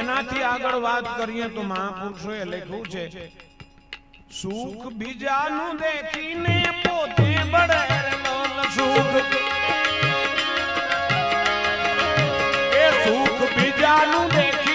એનાથી આગળ વાત કરીએ તો મહાપુરુષોએ લખ્યું છે, સુખ બીજાનું દેખીને પોતે બળેર લોલ સુખ. એ સુખ બીજાનું દેખી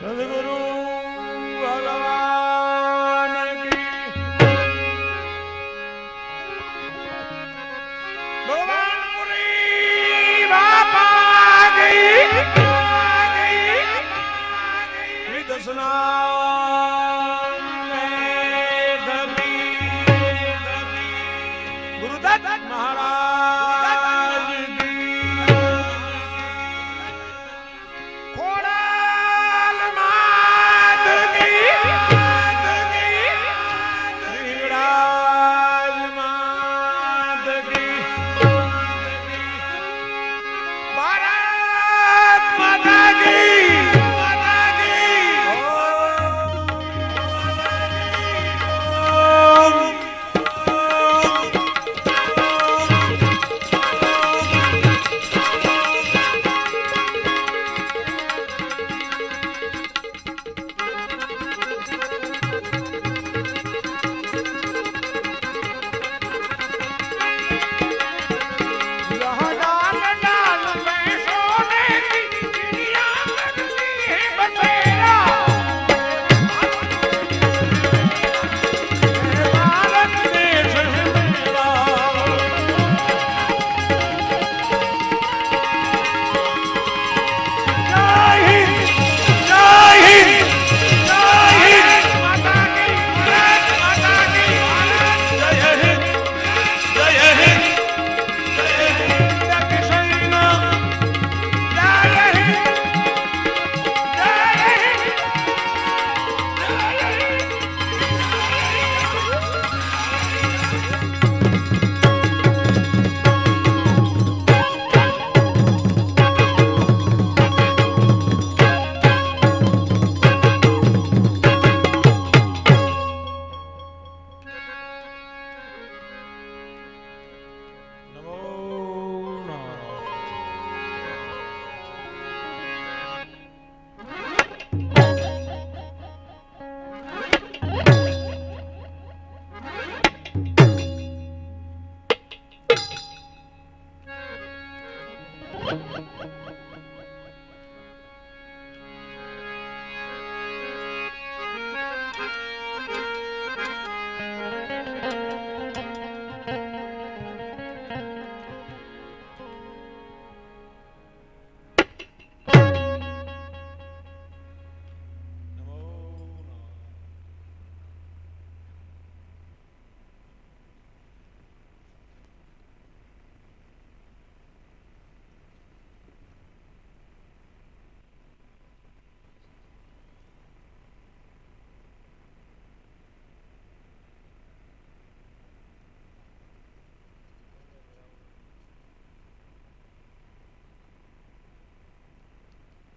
Sadhguru